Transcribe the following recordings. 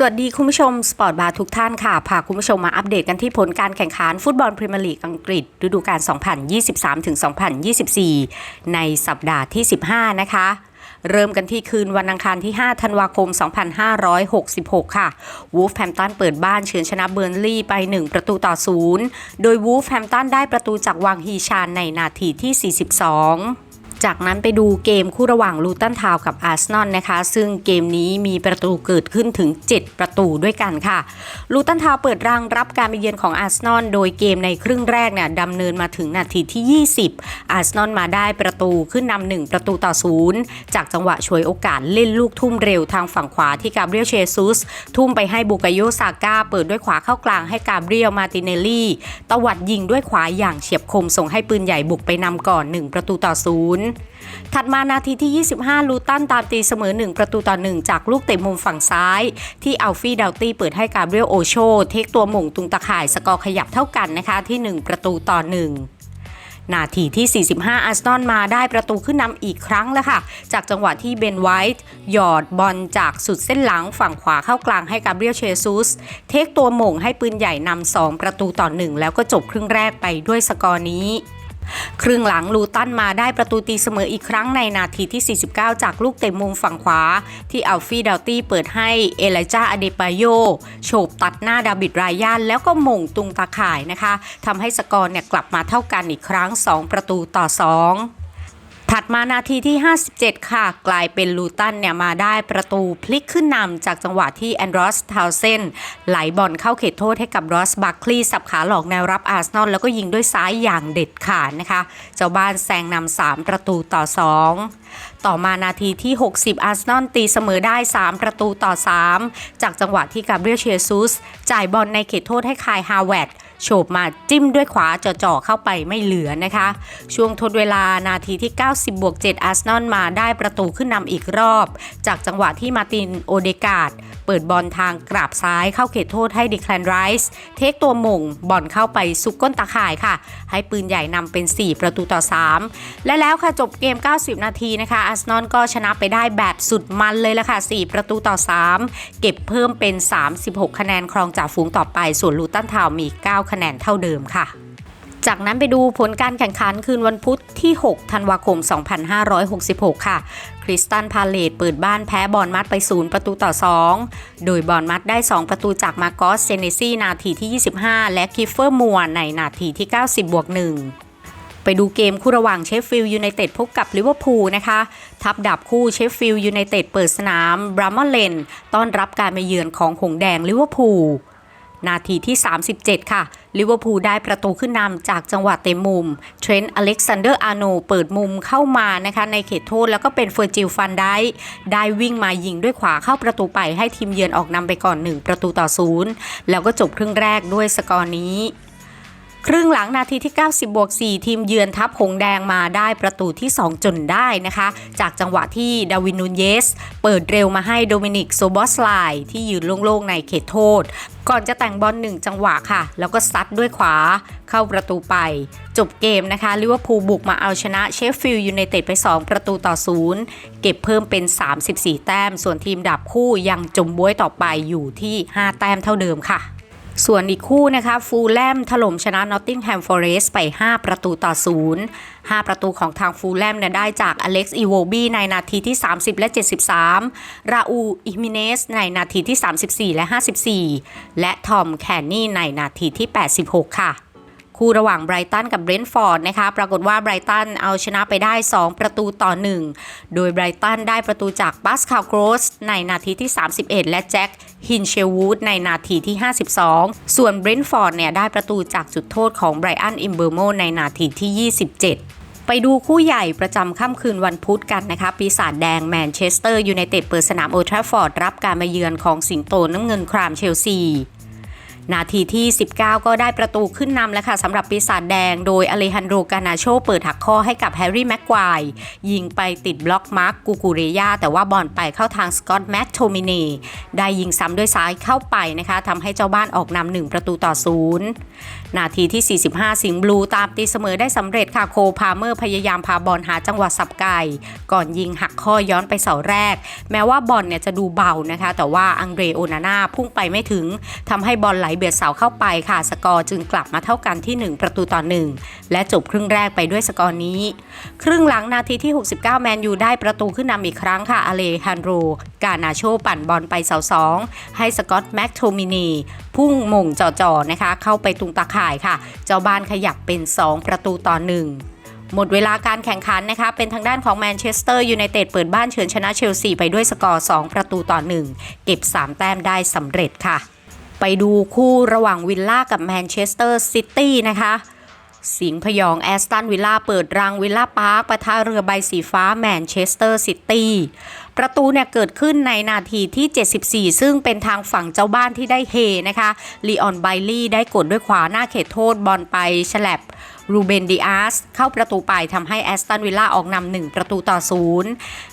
สวัสดีคุณผู้ชมสปอร์ตบาร์ทุกท่านค่ะ พาคุณผู้ชมมาอัปเดตกันที่ผลการแข่งขันฟุตบอลพรีเมียร์ลีกอังกฤษ ฤดูกาล 2023-2024 ในสัปดาห์ที่ 15 นะคะเริ่มกันที่คืนวันอังคารที่ 5 ธันวาคม 2566 ค่ะ วูฟแฮมตันเปิดบ้านเฉือนชนะเบอร์นลีย์ไป 1 ประตูต่อ 0 โดยวูฟแฮมตันได้ประตูจากวางฮีชานในนาทีที่ 42 จากนั้นไปดูเกมคู่ระหว่างลูตันทาวกับอาร์เซนอลนะคะ ซึ่งเกมนี้มีประตูเกิดขึ้นถึง 7 ประตูด้วยกันค่ะลูตันทาวเปิดรังรับการไปเยือนของอาร์เซนอลโดยเกมในครึ่งแรกเนี่ยดำเนินมาถึงนาทีที่ 20 อาร์เซนอลมาได้ประตูขึ้นนำหนึ่งประตูต่อศูนย์จากจังหวะฉวยโอกาสเล่นลูกทุ่มเร็วทางฝั่งขวาที่กาเบรียลเชซุส ทุ่มไปให้บุกาโยซาก้าเปิดด้วยขวาเข้ากลางให้กาเบรียลมาติเนลลี่ ตวัดยิงด้วยขวาอย่างเฉียบคมส่งให้ปืนใหญ่บุกไปนำก่อน 1 ประตูต่อศูนย์ถัดมานาทีที่ 25 ลูตันตามตีเสมอ 1 ประตูต่อ 1 จากลูกเตะมุมฝั่งซ้าย ที่อัลฟี่ดาวตี้เปิดให้กาเบรียลโอโชเทคตัวหม่งตุงตะข่ายสกอร์ขยับเท่ากันนะคะที่ 1 ประตูต่อ 1นาทีที่ 45 อาร์เซนอลมาได้ประตูขึ้นนำอีกครั้งแล้วค่ะ จากจังหวะที่เบนไวท์หยอดบอลจากสุดเส้นหลังฝั่งขวาเข้ากลางให้กาเบรียลเชซุส เทคตัวหม่งให้ปืนใหญ่นำ2ประตูต่อ 1 แล้วก็จบครึ่งแรกไปด้วยสกอร์นี้ ครึ่งหลังลูตันมาได้ประตูตีเสมออีกครั้งในนาทีที่ 49 จากลูกเตะมุมฝั่งขวา ที่อัลฟี่ดาวตี้เปิดให้เอลิจาอเดปายโยโฉบตัดหน้าดาบิดรายยานแล้วก็หม่งตุงตาข่ายนะคะทำให้สกอร์เนี่ยกลับมาเท่ากันอีกครั้ง 2 ประตูต่อ 2 ถัดมานาทีที่ 57 ค่ะ กลายเป็นลูตันเนี่ยมาได้ประตูพลิกขึ้นนำจากจังหวะที่แอนดรอสทาวเซนไหลบอลเข้าเขตโทษให้กับรอสบัคคลีสับขาหลอกแนวรับอาร์เซนอลแล้วก็ยิงด้วยซ้ายอย่างเด็ดขาดนะคะ เจ้าบ้านแซงนำ3ประตูต่อ 2ต่อมานาทีที่ 60 อาร์เซนอลตีเสมอได้ 3 ประตูต่อ 3 จากจังหวะที่กาเบรียลเชซุสจ่ายบอลในเขตโทษให้คายฮาวเวด โฉบมาจิ้มด้วยขวาจ่อๆเข้าไปไม่เหลือนะคะ ช่วงทดเวลานาทีที่ 90บวก7อาร์เซนอลมาได้ประตูขึ้นนำอีกรอบ จากจังหวะที่มาตินโอเดกาดเปิดบอลทางกราบซ้ายเข้าเขตโทษให้ดิแคลนไรส์เทคตัวม่งบอลเข้าไปซุกก้นตาข่ายค่ะ ให้ปืนใหญ่นำเป็น 4 ประตูต่อ 3 และแล้วค่ะจบเกม 90 นาทีนะคะอาร์เซนอลก็ชนะไปได้แบบสุดมันเลยละค่ะ 4 ประตูต่อ 3 เก็บเพิ่มเป็น 36 คะแนนครองจ่าฝูงต่อไป ส่วนลูตันทาวมี 9คะแนนเท่าเดิมค่ะ จากนั้นไปดูผลการแข่งขันคืนวันพุธที่ 6 ธันวาคม 2566 ค่ะ คริสตันพาเลตเปิดบ้านแพ้บอลมัดไป 0 ประตูต่อ 2 โดยบอลมัดได้ 2 ประตูจากมาโกสเซเนซี่นาทีที่ 25 และคิฟเฟอร์มัวในนาทีที่ 90บวก1ไปดูเกมคู่ระหว่างเชฟฟิลด์ยูไนเต็ดพบกับลิเวอร์พูลนะคะ ทับดับคู่เชฟฟิลด์ยูไนเต็ดเปิดสนามบรามาเลนต้อนรับการมาเยือนของหงแดงลิเวอร์พูล นาทีที่ 37 ค่ะ ลิเวอร์พูลได้ประตูขึ้นนำจากจังหวะเต็มมุม เทรนต์อเล็กซานเดอร์อาร์โนเปิดมุมเข้ามานะคะในเขตโทษแล้วก็เป็นเฟอร์จิลฟันได้ได้วิ่งมายิงด้วยขวาเข้าประตูไปให้ทีมเยือนออกนำไปก่อน 1 ประตูต่อศูนย์แล้วก็จบครึ่งแรกด้วยสกอร์นี้ครึ่งหลังนาทีที่ 90บวก4ทีมเยือนทับหงแดงมาได้ประตูที่ 2 จนได้นะคะ จากจังหวะที่ดาวินนูนเยส เปิดเร็วมาให้โดมินิกโซบอสไลที่ยืนโล่งๆในเขตโทษ ก่อนจะแต่งบอลหนึ่งจังหวะค่ะ แล้วก็ซัดด้วยขวา เข้าประตูไป จบเกมนะคะลิเวอร์พูลบุกมาเอาชนะเชฟฟิลด์ยูไนเต็ดไป 2 ประตูต่อ0เก็บเพิ่มเป็น 34 แต้ม ส่วนทีมดับคู่ยังจมบ้วยต่อไปอยู่ที่ 5 แต้มเท่าเดิมค่ะ ส่วนอีกคู่นะคะฟูลแลมถล่มชนะนอตติงแฮมฟอเรสไป 5 ประตูต่อ 0 5 ประตูของทางฟูลแลมเนี่ยได้จากอเล็กซ์อีโวบีในนาทีที่ 30 และ 73 ราอูอิมิเนสในนาทีที่ 34 และ 54 และทอมแคนนี่ในนาทีที่ 86 ค่ะ คู่ระหว่างไบรตันกับเบรนท์ฟอร์ดนะคะปรากฏว่าไบรตันเอาชนะไปได้ 2 ประตูต่อ 1 โดยไบรตันได้ประตูจากบัสคาโกรสในนาทีที่ 31 และแจ็คฮินเชลวูดในนาทีที่ 52 ส่วนเบรนท์ฟอร์ดเนี่ยได้ประตูจากจุดโทษของไบรอันอิมเบอร์โมในนาทีที่ 27ไปดูคู่ใหญ่ประจำค่ำคืนวันพุธกันนะคะ ปีศาจแดงแมนเชสเตอร์ยูไนเต็ดเปิดสนามโอทราฟฟอร์ด รับการมาเยือนของสิงโตน้ำเงินครามเชลซี นาทีที่ 19 ก็ได้ประตูขึ้นนำแล้วค่ะสำหรับปีศาจแดง โดยอเลฮันโดกานาโชเปิดหักข้อให้กับแฮร์รี่แม็กควายยิงไปติดบล็อกมาร์กกูกูเรียาแต่ว่าบอลไปเข้าทางสกอตแมตโทมินีได้ยิงซ้ำด้วยซ้ายเข้าไปนะคะทำให้เจ้าบ้านออกนำหนึ่งประตูต่อศูนย์นาทีที่ 45 สิงห์บลูตามตีเสมอได้สำเร็จค่ะโคพาเมอร์พยายามพาบอลหาจังหวะสับไก่ก่อนยิงหักข้อย้อนไปเสาแรก แม้ว่าบอลเนี่ยจะดูเบานะคะ แต่ว่าอังเดรโอนาน่าพุ่งไปไม่ถึงทำให้บอลไหลเบียดเสาเข้าไปค่ะ สกอร์จึงกลับมาเท่ากันที่ 1 ประตูต่อ 1 และจบครึ่งแรกไปด้วยสกอร์นี้ ครึ่งหลังนาทีที่ 69 แมนยูได้ประตูขึ้นนำอีกครั้งค่ะอเลฮันโรกานาโชปั่นบอลไปเสาสองให้สกอตแม็กโทมินีพุ่งมงจ่อๆนะคะ เข้าไปตุงตาข่ายค่ะ เจ้าบ้านขยับเป็น 2 ประตูต่อหนึ่งหมดเวลาการแข่งขันนะคะ เป็นทางด้านของแมนเชสเตอร์ยูไนเต็ดเปิดบ้านเฉือนชนะเชลซีไปด้วยสกอร์ 2 ประตูต่อ 1 เก็บ 3 แต้มได้สำเร็จค่ะ ไปดูคู่ระหว่างวิลล่ากับแมนเชสเตอร์ซิตี้นะคะ สิงห์พยองแอสตันวิลล่าเปิดรังวิลล่าพาร์คปะทะเรือใบสีฟ้าแมนเชสเตอร์ซิตี้ประตูเนี่ยเกิดขึ้นในนาทีที่ 74 ซึ่งเป็นทางฝั่งเจ้าบ้านที่ได้เฮนะคะลีออนไบลี่ได้กดด้วยขวาหน้าเขตโทษบอลไปฉลับ รูเบนดิอาสเข้าประตูไปทำให้แอสตันวิลล่าออกนำหนึ่งประตูต่อศูนย์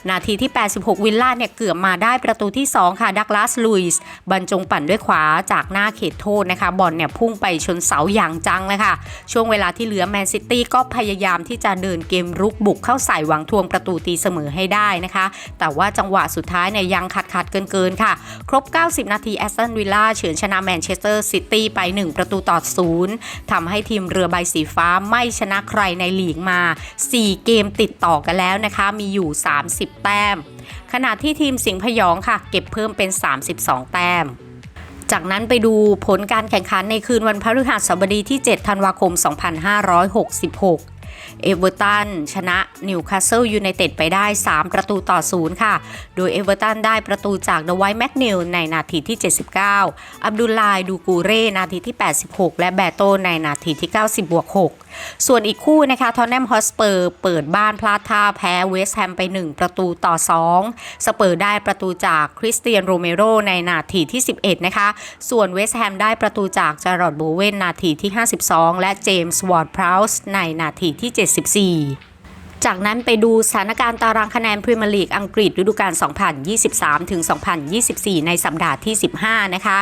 นาทีที่ 86 วิลล่าเนี่ยเกือบมาได้ประตูที่ 2 ค่ะ ดักลาสลุยส์บรรจงปั่นด้วยขวาจากหน้าเขตโทษนะคะ บอลเนี่ยพุ่งไปชนเสาอย่างจังเลยค่ะ ช่วงเวลาที่เหลือแมนซิตี้ก็พยายามที่จะเดินเกมรุกบุกเข้าใส่หวังทวงประตูตีเสมอให้ได้นะคะ แต่ว่าจังหวะสุดท้ายเนี่ยยังขัดขัดเกินๆค่ะ ครบ 90 นาทีแอสตันวิลล่าเฉือนชนะแมนเชสเตอร์ซิตี้ไป 1 ประตูต่อศูนย์ทำให้ทีมเรือใบสีฟ้าไม่ชนะใครในลีกมา 4 เกมติดต่อกันแล้วนะคะ มีอยู่ 30 แต้ม ขณะที่ทีมสิงห์พยองค่ะ เก็บเพิ่มเป็น 32 แต้มจากนั้นไปดูผลการแข่งขันในคืนวันพฤหัสบดีที่ 7 ธันวาคม 2566 เอเวอร์ตันชนะนิวคาสเซิลยูไนเต็ดไปได้ 3 ประตูต่อศูนย์ค่ะ โดยเอเวอร์ตันได้ประตูจากเดอะไวท์แมกนิลในนาทีที่ 79 อับดุลลายดูกูเร่นาทีที่ 86 และแบโตในนาทีที่ 90บวก6 ส่วนอีกคู่นะคะทอนแนมฮอสเปอร์เปิดบ้านพลาดท่าแพ้เวสต์แฮมไป 1 ประตูต่อ 2 สเปอร์ได้ประตูจากคริสเตียนโรเมโรในนาทีที่ 11 นะคะ ส่วนเวสต์แฮมได้ประตูจากจารอดโบเวนนาทีที่ 52 และเจมส์วอร์ดพราวส์ในนาทีที่ 74จากนั้นไปดูสถานการณ์ตารางคะแนนพรีเมียร์ลีกอังกฤษฤดูกาล 2023ถึง2024 ในสัปดาห์ที่ 15 นะคะ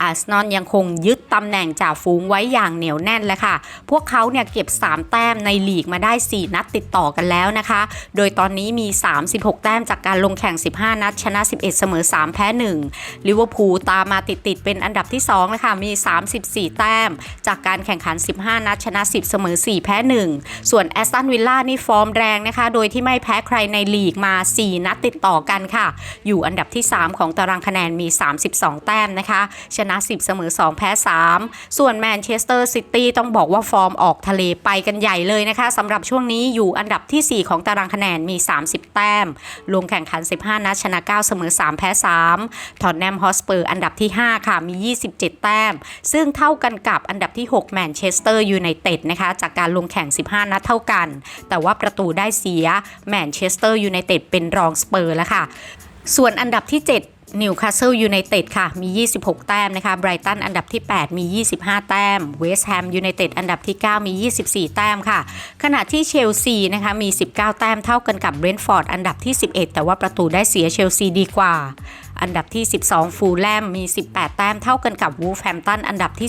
อาร์เซนอลยังคงยึดตำแหน่งจ่าฝูงไว้อย่างเหนียวแน่นเลยค่ะ พวกเขาเนี่ยเก็บ 3 แต้มในลีกมาได้ 4 นัดติดต่อกันแล้วนะคะ โดยตอนนี้มี 36 แต้มจากการลงแข่ง 15 นัด ชนะ 11 เสมอ 3 แพ้1ลิเวอร์พูลตามมาติดๆเป็นอันดับที่2นะคะมี 34 แต้ม จากการแข่งขัน 15 นัด ชนะ 10 เสมอ 4 แพ้ 1 ส่วนแอสตันวิลล่านี่ฟอร์มแรงนะคะ โดยที่ไม่แพ้ใครในลีกมา 4 นัดติดต่อกันค่ะ อยู่อันดับที่ 3 ของตารางคะแนนมี 32 แต้มนะคะชนะ 10 เสมอ 2 แพ้ 3 ส่วนแมนเชสเตอร์ซิตี้ต้องบอกว่าฟอร์มออกทะเลไปกันใหญ่เลยนะคะสำหรับช่วงนี้อยู่อันดับที่ 4 ของตารางคะแนนมี 30 แต้ม ลงแข่งขัน 15 นัดชนะ 9 เสมอ 3 แพ้ 3 ทอนแนมฮอสเปอร์อันดับที่ 5 ค่ะมี 27 แต้ม ซึ่งเท่ากันกับอันดับที่ 6 แมนเชสเตอร์ยูไนเต็ดนะคะจากการลงแข่ง 15 นัดเท่ากัน แต่ว่าประตูได้เสียแมนเชสเตอร์ยูไนเต็ดเป็นรองสเปอร์แล้วค่ะ ส่วนอันดับที่ 7 นิวคาสเซิลยูไนเต็ดค่ะ มี 26 แต้มนะคะไบรตันอันดับที่ 8 มี 25 แต้มเวสต์แฮมยูไนเต็ดอันดับที่ 9 มี 24 แต้มค่ะ ขณะที่เชลซีนะคะมี 19 แต้มเท่ากันกับเบรนท์ฟอร์ดอันดับที่ 11 แต่ว่าประตูได้เสียเชลซีดีกว่าอันดับที่ 12 ฟูลแลมมี 18 แต้มเท่ากันกับวูฟแฮมตันอันดับที่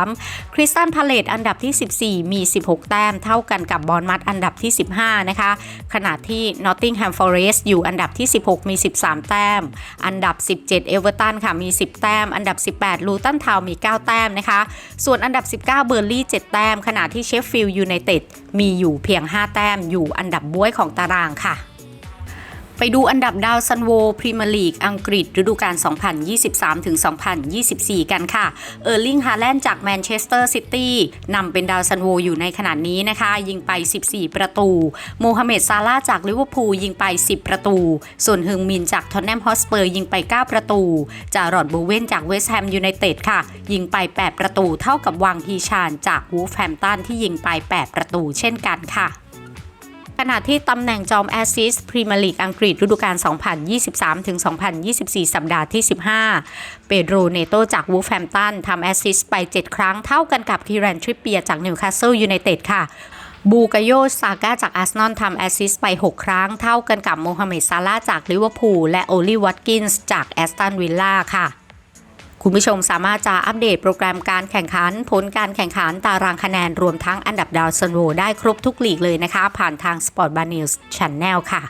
13 คริสตันพาเลตอันดับที่ 14 มี 16 แต้มเท่ากันกับบอลมัดอันดับที่ 15 นะคะ ขณะที่นอตติงแฮมฟอเรสต์อยู่อันดับที่ 16 มี 13 แต้ม อันดับ 17 เอเวอร์ตันค่ะมี 10 แต้ม อันดับ 18 ลูตันทาวมี 9 แต้มนะคะ ส่วนอันดับ 19 เบอร์ลี่7แต้ม ขณะที่เชฟฟิลด์ยูไนเต็ดมีอยู่เพียง 5 แต้มอยู่อันดับบ้วยของตารางค่ะ ไปดูอันดับดาวซันโวพรีเมียร์ลีกอังกฤษ ฤดูกาล 2023-2024 กันค่ะ เออร์ลิงฮาแลนด์จากแมนเชสเตอร์ซิตี้นำเป็นดาวซันโวอยู่ในขณะนี้นะคะ ยิงไป 14 ประตู โมฮัมเหม็ดซาลาจากลิเวอร์พูลยิงไป 10 ประตู ส่วนฮึงมินจากทอนแนมฮอสเปอร์ยิงไป 9 ประตู จารอดโบเวนจากเวสต์แฮมยูไนเต็ดค่ะ ยิงไป 8 ประตู เท่ากับวังฮีชานจากวูฟแฮมตันที่ยิงไป 8 ประตูเช่นกันค่ะ ขณะที่ตำแหน่งจอมแอสซิสต์พรีเมียร์ลีกอังกฤษฤดูกาล 2023-2024 สัปดาห์ที่ 15 เปโดรเนโตจากวูฟแฮมตันทำแอสซิสต์ไป 7 ครั้งเท่ากันกับคีแรนทริปเปียจากนิวคาสเซิลยูไนเต็ดค่ะบูกาโยซาก้าจากอาร์เซนอลทำแอสซิสต์ไป 6 ครั้ง เท่ากันกับโมฮัมเหม็ดซาลาจากลิเวอร์พูลและโอลีวัตกินส์จากแอสตันวิลล่าค่ะ คุณผู้ชมสามารถจะอัปเดตโปรแกรมการแข่งขัน ผลการแข่งขันตารางคะแนนรวมทั้งอันดับดาวซันโวได้ครบทุกลีกเลยนะคะ ผ่านทาง Sport Bar News Channel ค่ะ